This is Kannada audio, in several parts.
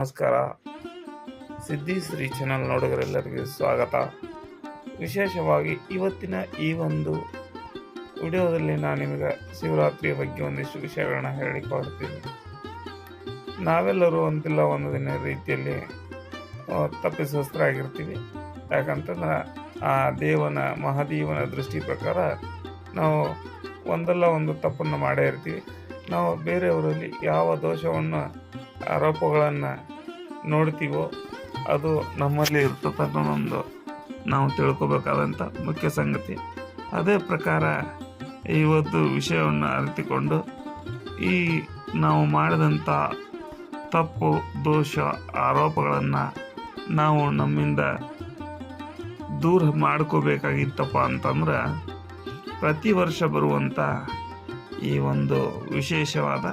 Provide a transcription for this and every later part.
ನಮಸ್ಕಾರ. ಸಿದ್ಧಿ ಶ್ರೀ ಚಾನಲ್ ನೋಡುಗರೆಲ್ಲರಿಗೂ ಸ್ವಾಗತ. ವಿಶೇಷವಾಗಿ ಇವತ್ತಿನ ಈ ಒಂದು ವಿಡಿಯೋದಲ್ಲಿ ನಾನು ನಿಮಗೆ ಶಿವರಾತ್ರಿಯ ಬಗ್ಗೆ ಒಂದಿಷ್ಟು ವಿಷಯಗಳನ್ನ ಹೇಳಿಕೊಡ್ತೀನಿ ನಾವೆಲ್ಲರೂ ಒಂದಿಲ್ಲ ಒಂದು ದಿನ ರೀತಿಯಲ್ಲಿ ಆ, ತಪ್ಪಿತಸ್ಥರಾಗಿರ್ತೀವಿ ಯಾಕಂತಂದ್ರೆ ಆ ದೇವನ ಮಹಾದೇವನ ದೃಷ್ಟಿ ಪ್ರಕಾರ ನಾವು ಒಂದಲ್ಲ ಒಂದು ತಪ್ಪನ್ನು ಮಾಡೇ ಇರ್ತೀವಿ. ನಾವು ಬೇರೆಯವರಲ್ಲಿ ಯಾವ ದೋಷವನ್ನು ಆರೋಪಗಳನ್ನು ನೋಡ್ತೀವೋ, ಅದು ನಮ್ಮಲ್ಲಿ ಇರ್ತದೆ ಅನ್ನೋದೊಂದು ನಾವು ತಿಳ್ಕೊಬೇಕಾದಂಥ ಮುಖ್ಯ ಸಂಗತಿ. ಅದೇ ಪ್ರಕಾರ ಇವತ್ತು ವಿಷಯವನ್ನು ಅರಿತುಕೊಂಡು, ಈ ನಾವು ಮಾಡಿದಂಥ ತಪ್ಪು, ದೋಷ, ಆರೋಪಗಳನ್ನು ನಾವು ನಮ್ಮಿಂದ ದೂರ ಮಾಡ್ಕೋಬೇಕಾಗಿತ್ತಪ್ಪ ಅಂತಂದ್ರೆ, ಪ್ರತಿ ವರ್ಷ ಬರುವಂಥ ಈ ಒಂದು ವಿಶೇಷವಾದ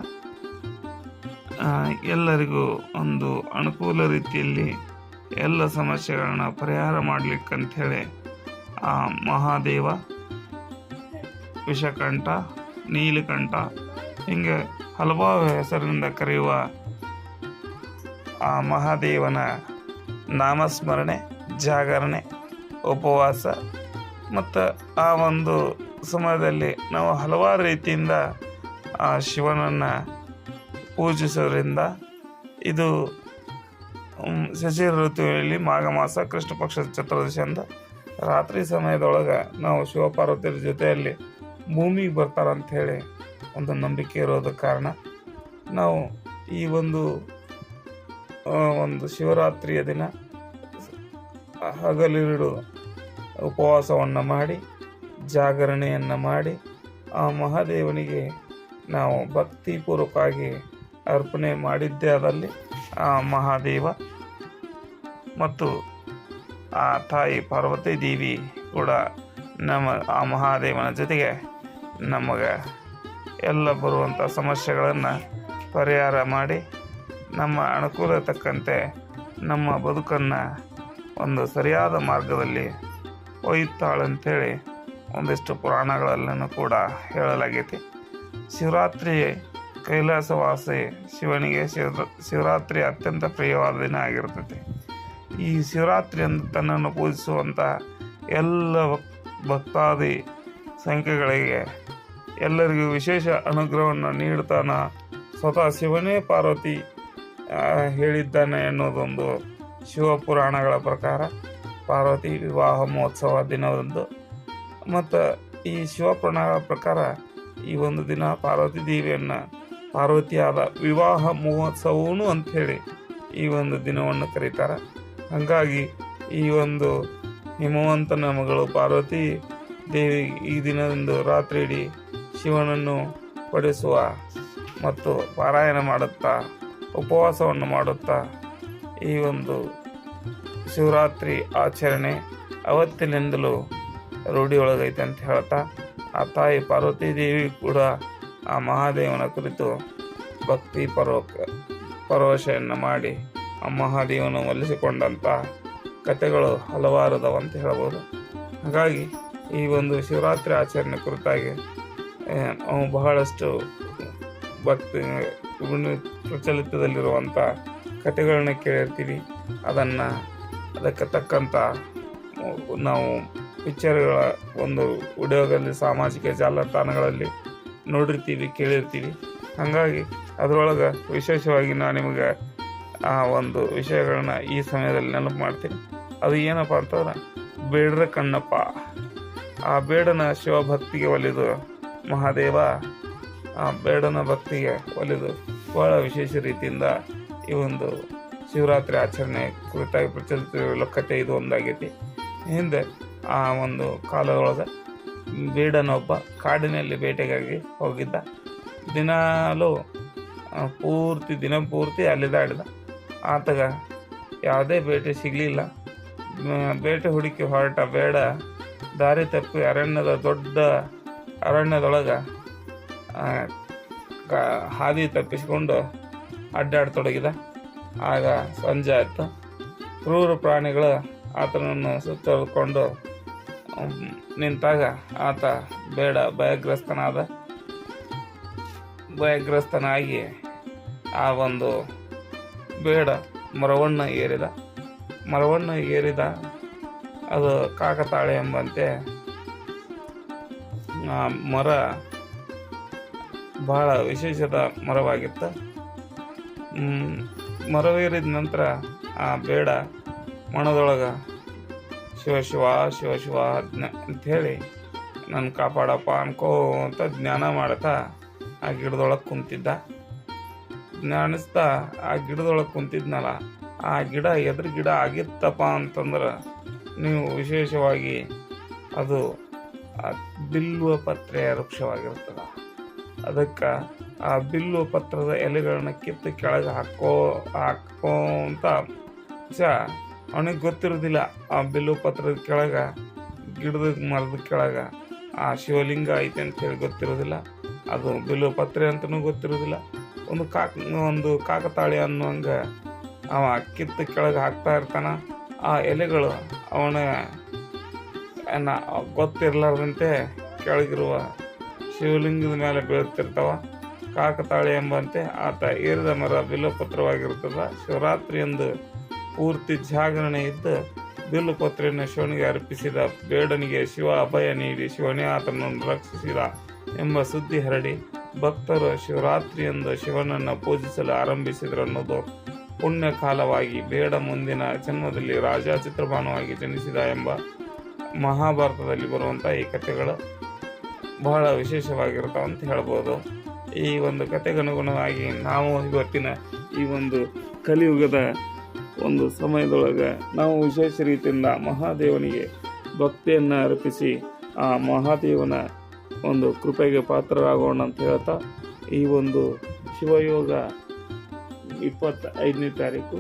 ಎಲ್ಲರಿಗೂ ಒಂದು ಅನುಕೂಲ ರೀತಿಯಲ್ಲಿ ಎಲ್ಲ ಸಮಸ್ಯೆಗಳನ್ನ ಪರಿಹಾರ ಮಾಡಲಿಕ್ಕಂಥೇಳಿ ಆ ಮಹಾದೇವ, ವಿಷಕಂಠ, ನೀಲಕಂಠ, ಹಿಂಗೆ ಹಲವಾರು ಹೆಸರಿನಿಂದ ಕರೆಯುವ ಆ ಮಹಾದೇವನ ನಾಮಸ್ಮರಣೆ, ಜಾಗರಣೆ, ಉಪವಾಸ ಮತ್ತು ಆ ಒಂದು ಸಮಯದಲ್ಲಿ ನಾವು ಹಲವಾರು ರೀತಿಯಿಂದ ಆ ಶಿವನನ್ನು ಪೂಜಿಸೋದ್ರಿಂದ ಇದು ಶಶಿ ಋತುವಿನಲ್ಲಿ ಮಾಘ ಮಾಸ ಕೃಷ್ಣ ಪಕ್ಷದ ಚತುರ್ದಶಿಯಿಂದ ರಾತ್ರಿ ಸಮಯದೊಳಗೆ ನಾವು ಶಿವಪಾರ್ವತಿಯರ ಜೊತೆಯಲ್ಲಿ ಭೂಮಿಗೆ ಬರ್ತಾರಂಥೇಳಿ ಒಂದು ನಂಬಿಕೆ ಇರೋದ ಕಾರಣ. ನಾವು ಈ ಒಂದು ಒಂದು ಶಿವರಾತ್ರಿಯ ದಿನ ಹಗಲಿರುಳು ಉಪವಾಸವನ್ನು ಮಾಡಿ, ಜಾಗರಣೆಯನ್ನು ಮಾಡಿ ಆ ಮಹಾದೇವನಿಗೆ ನಾವು ಭಕ್ತಿಪೂರ್ವಕವಾಗಿ ಅರ್ಪಣೆ ಮಾಡಿದ್ದೇ ಆ ಮಹಾದೇವ ಮತ್ತು ಆ ತಾಯಿ ಪಾರ್ವತಿ ದೇವಿ ಕೂಡ ನಮ್ಮ ಆ ಮಹಾದೇವನ ಜೊತೆಗೆ ನಮಗೆ ಎಲ್ಲ ಬರುವಂಥ ಸಮಸ್ಯೆಗಳನ್ನು ಪರಿಹಾರ ಮಾಡಿ ನಮ್ಮ ಅನುಕೂಲ ತಕ್ಕಂತೆ ನಮ್ಮ ಬದುಕನ್ನು ಒಂದು ಸರಿಯಾದ ಮಾರ್ಗದಲ್ಲಿ ಒಯ್ಯುತ್ತಾಳಂತೇಳಿ ಒಂದಿಷ್ಟು ಪುರಾಣಗಳಲ್ಲೂ ಕೂಡ ಹೇಳಲಾಗೈತಿ. ಶಿವರಾತ್ರಿ ಕೈಲಾಸವಾಸಿ ಶಿವನಿಗೆ ಶಿವ ಶಿವರಾತ್ರಿ ಅತ್ಯಂತ ಪ್ರಿಯವಾದ ದಿನ ಆಗಿರ್ತದೆ. ಈ ಶಿವರಾತ್ರಿ ಎಂದು ತನ್ನನ್ನು ಪೂಜಿಸುವಂತಹ ಎಲ್ಲ ಭಕ್- ಭಕ್ತಾದಿ ಸಂಖ್ಯೆಗಳಿಗೆ ಎಲ್ಲರಿಗೂ ವಿಶೇಷ ಅನುಗ್ರಹವನ್ನು ನೀಡ್ತಾನ ಸ್ವತಃ ಶಿವನೇ ಪಾರ್ವತಿ ಹೇಳಿದ್ದಾನೆ ಎನ್ನುವುದೊಂದು ಶಿವಪುರಾಣಗಳ ಪ್ರಕಾರ ಪಾರ್ವತಿ ವಿವಾಹ ಮಹೋತ್ಸವ ದಿನದಂದು. ಮತ್ತು ಈ ಶಿವಪುರಾಣಗಳ ಪ್ರಕಾರ ಈ ಒಂದು ದಿನ ಪಾರ್ವತಿ ದೇವಿಯನ್ನು ಪಾರ್ವತಿಯಾದ ವಿವಾಹ ಮಹೋತ್ಸವವೂ ಅಂಥೇಳಿ ಈ ಒಂದು ದಿನವನ್ನು ಕರೀತಾರೆ. ಹಾಗಾಗಿ ಈ ಒಂದು ಹಿಮವಂತನ ಮಗಳು ಪಾರ್ವತಿ ದೇವಿ ಈ ದಿನದಂದು ರಾತ್ರಿ ಇಡೀ ಶಿವನನ್ನು ಪಡಿಸುವ ಮತ್ತು ಪಾರಾಯಣ ಮಾಡುತ್ತಾ, ಉಪವಾಸವನ್ನು ಮಾಡುತ್ತಾ ಈ ಒಂದು ಶಿವರಾತ್ರಿ ಆಚರಣೆ ಅವತ್ತಿನಿಂದಲೂ ರೂಢಿಯೊಳಗೈತೆ ಅಂತ ಹೇಳ್ತಾ, ಆ ತಾಯಿ ಪಾರ್ವತಿ ದೇವಿ ಕೂಡ ಆ ಮಹಾದೇವನ ಕುರಿತು ಭಕ್ತಿ ಪರೋಕ ಪರವಶೆಯನ್ನು ಮಾಡಿ ಆ ಮಹಾದೇವನು ಒಲಿಸಿಕೊಂಡಂಥ ಕಥೆಗಳು ಹಲವಾರು ಅಂತ ಹೇಳ್ಬೋದು. ಹಾಗಾಗಿ ಈ ಒಂದು ಶಿವರಾತ್ರಿ ಆಚರಣೆ ಕುರಿತಾಗಿ ಅವು ಬಹಳಷ್ಟು ಭಕ್ತಿ ಪ್ರಚಲಿತದಲ್ಲಿರುವಂಥ ಕಥೆಗಳನ್ನ ಕೇಳಿರ್ತೀವಿ. ಅದನ್ನು ಅದಕ್ಕೆ ತಕ್ಕಂಥ ನಾವು ಪಿಕ್ಚರ್ಗಳ ಒಂದು ವಿಡಿಯೋದಲ್ಲಿ ಸಾಮಾಜಿಕ ಜಾಲತಾಣಗಳಲ್ಲಿ ನೋಡಿರ್ತೀವಿ, ಕೇಳಿರ್ತೀವಿ. ಹಾಗಾಗಿ ಅದರೊಳಗೆ ವಿಶೇಷವಾಗಿ ನಾನು ನಿಮಗೆ ಆ ಒಂದು ವಿಷಯಗಳನ್ನ ಈ ಸಮಯದಲ್ಲಿ ನೆನಪು ಮಾಡ್ತೀನಿ. ಅದು ಏನಪ್ಪ ಅಂತಂದ್ರೆ ಬೇಡ್ರ ಕಣ್ಣಪ್ಪ. ಆ ಬೇಡನ ಶಿವಭಕ್ತಿಗೆ ಒಲಿದು ಮಹಾದೇವ, ಆ ಬೇಡನ ಭಕ್ತಿಗೆ ಒಲಿದು ಬಹಳ ವಿಶೇಷ ರೀತಿಯಿಂದ ಈ ಒಂದು ಶಿವರಾತ್ರಿ ಆಚರಣೆ ಕುರಿತಾಗಿ ಪ್ರಚಲಿತ ಇದು ಒಂದಾಗೈತಿ. ಹಿಂದೆ ಆ ಒಂದು ಕಾಲದೊಳಗೆ ಬೇಡನೊಬ್ಬ ಕಾಡಿನಲ್ಲಿ ಬೇಟೆಗಾಗಿ ಹೋಗಿದ್ದ. ದಿನಾಲೂ ಪೂರ್ತಿ ದಿನ ಪೂರ್ತಿ ಅಲ್ಲಿದಾಡಿದ ಆತಗ ಯಾವುದೇ ಬೇಟೆ ಸಿಗಲಿಲ್ಲ. ಬೇಟೆ ಹುಡುಕಿ ಹೊರಟ ಬೇಡ. ದಾರಿ ತಪ್ಪಿ ಅರಣ್ಯದ ದೊಡ್ಡ ಅರಣ್ಯದೊಳಗೆ ಕ- ಹಾದಿ ತಪ್ಪಿಸಿಕೊಂಡು ಅಡ್ಡಾಡತೊಡಗಿದ. ಆಗ ಸಂಜೆ ಆಯಿತು. ಕ್ರೂರ ಪ್ರಾಣಿಗಳು ಆತನನ್ನು ಸುತ್ತಕೊಂಡು ನಿಂತಾಗ ಆತ ಬೇಡ ಭಯಗ್ರಸ್ತನಾದ. ಭಯಗ್ರಸ್ತನಾಗಿ ಆ ಒಂದು ಬೇಡ ಮರವನ್ನು ಏರಿದ. ಮರವನ್ನು ಏರಿದ ಅದು ಕಾಕತಾಳೆ ಎಂಬಂತೆ ಆ ಮರ ಬಹಳ ವಿಶೇಷದ ಮರವಾಗಿತ್ತು. ಮರವೇರಿದ ನಂತರ ಆ ಬೇಡ ಮಣದೊಳಗೆ ಶಿವ ಶಿವ ಶಿವ ಶಿವ ಅಂಥೇಳಿ ನನ್ನ ಕಾಪಾಡಪ್ಪ ಅನ್ಕೋ ಅಂತ ಜ್ಞಾನ ಮಾಡ್ತಾ ಆ ಗಿಡದೊಳಗೆ ಕುಂತಿದ್ದ. ಜ್ಞಾನಿಸ್ತಾ ಆ ಗಿಡದೊಳಗೆ ಕುಂತಿದ್ನಲ್ಲ, ಆ ಗಿಡ ಎದ್ರ ಗಿಡ ಆಗಿತ್ತಪ್ಪ ಅಂತಂದ್ರೆ ನೀವು ವಿಶೇಷವಾಗಿ ಅದು ಬಿಲ್ವ ಪತ್ರೆಯ ವೃಕ್ಷವಾಗಿರ್ತದ. ಅದಕ್ಕೆ ಆ ಬಿಲ್ಲುವ ಪತ್ರದ ಎಲೆಗಳನ್ನ ಕಿತ್ತು ಕೆಳಗೆ ಹಾಕೋ ಹಾಕೋ ಅಂತ ಸ ಅವನಿಗೆ ಗೊತ್ತಿರೋದಿಲ್ಲ. ಆ ಬಿಲ್ಲು ಪತ್ರದ ಕೆಳಗೆ, ಗಿಡದ ಮರದ ಕೆಳಗೆ, ಆ ಶಿವಲಿಂಗ ಐತೆ ಅಂತ ಹೇಳಿ ಗೊತ್ತಿರೋದಿಲ್ಲ. ಅದು ಬಿಲ್ಲು ಪತ್ರೆ ಅಂತಲೂ ಗೊತ್ತಿರೋದಿಲ್ಲ. ಒಂದು ಕಾಕ, ಒಂದು ಕಾಕತಾಳಿ ಅನ್ನೋಂಗೆ ಅವ ಕಿತ್ತ ಕೆಳಗೆ ಹಾಕ್ತಾ ಇರ್ತಾನ. ಆ ಎಲೆಗಳು ಅವನ ಗೊತ್ತಿರಲಾರ್ದಂತೆ ಕೆಳಗಿರುವ ಶಿವಲಿಂಗದ ಮೇಲೆ ಬೀಳ್ತಿರ್ತಾವ. ಕಾಕತಾಳಿ ಎಂಬಂತೆ ಆತ ಏರಿದ ಮರ ಬಿಲ್ಲಪತ್ರವಾಗಿರ್ತದ ಶಿವರಾತ್ರಿ ಎಂದು ಪೂರ್ತಿ ಜಾಗರಣೆ ಇದ್ದು ಬಿಲ್ಲುಪತ್ರೆಯನ್ನು ಶಿವನಿಗೆ ಅರ್ಪಿಸಿದ ಬೇಡನಿಗೆ ಶಿವ ಅಭಯ ನೀಡಿ ಶಿವನೇ ಆತನನ್ನು ರಕ್ಷಿಸಿದ ಎಂಬ ಸುದ್ದಿ ಹರಡಿ ಭಕ್ತರು ಶಿವರಾತ್ರಿಯಂದು ಶಿವನನ್ನು ಪೂಜಿಸಲು ಆರಂಭಿಸಿದರು ಅನ್ನೋದು ಪುಣ್ಯ ಕಾಲವಾಗಿ ಬೇಡ ಮುಂದಿನ ಜನ್ಮದಲ್ಲಿ ರಾಜ ಚಿತ್ರಭಾನುವಾಗಿ ಜನಿಸಿದ ಎಂಬ ಮಹಾಭಾರತದಲ್ಲಿ ಬರುವಂಥ ಈ ಕಥೆಗಳು ಬಹಳ ವಿಶೇಷವಾಗಿರ್ತಾವೆ ಅಂತ ಹೇಳ್ಬೋದು. ಈ ಒಂದು ಕಥೆಗನುಗುಣವಾಗಿ ನಾವು ಇವತ್ತಿನ ಈ ಒಂದು ಕಲಿಯುಗದ ಒಂದು ಸಮಯದೊಳಗೆ ನಾವು ವಿಶೇಷ ರೀತಿಯಿಂದ ಮಹಾದೇವನಿಗೆ ಭಕ್ತಿಯನ್ನು ಅರ್ಪಿಸಿ ಆ ಮಹಾದೇವನ ಒಂದು ಕೃಪೆಗೆ ಪಾತ್ರರಾಗೋಣ ಅಂತ ಹೇಳ್ತಾ ಈ ಒಂದು ಶಿವಯೋಗ ಇಪ್ಪತ್ತೈದನೇ ತಾರೀಕು,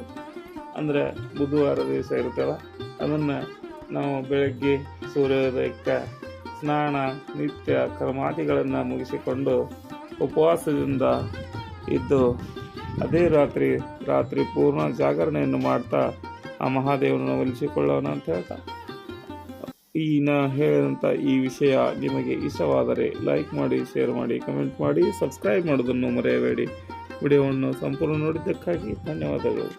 ಅಂದರೆ ಬುಧವಾರ ದಿವಸ ಇರ್ತಲ್ಲ ಅದನ್ನು ನಾವು ಬೆಳಗ್ಗೆ ಸೂರ್ಯೋದಯಕ್ಕೆ ಸ್ನಾನ, ನಿತ್ಯ, ಕರ್ಮಾದಿಗಳನ್ನು ಮುಗಿಸಿಕೊಂಡು ಉಪವಾಸದಿಂದ ಇದ್ದು ಅದೇ ರಾತ್ರಿ ರಾತ್ರಿ ಪೂರ್ಣ ಜಾಗರಣೆಯನ್ನು ಮಾಡ್ತಾ ಆ ಮಹಾದೇವನನ್ನು ಒಲಿಸಿಕೊಳ್ಳೋಣ ಅಂತ ಹೇಳ್ತಾ. ಈ ನಾ ಹೇಳಿದಂಥ ಈ ವಿಷಯ ನಿಮಗೆ ಇಷ್ಟವಾದರೆ ಲೈಕ್ ಮಾಡಿ, ಶೇರ್ ಮಾಡಿ, ಕಮೆಂಟ್ ಮಾಡಿ, ಸಬ್ಸ್ಕ್ರೈಬ್ ಮಾಡೋದನ್ನು ಮರೆಯಬೇಡಿ. ವಿಡಿಯೋವನ್ನು ಸಂಪೂರ್ಣ ನೋಡಿದ್ದಕ್ಕಾಗಿ ಧನ್ಯವಾದಗಳು.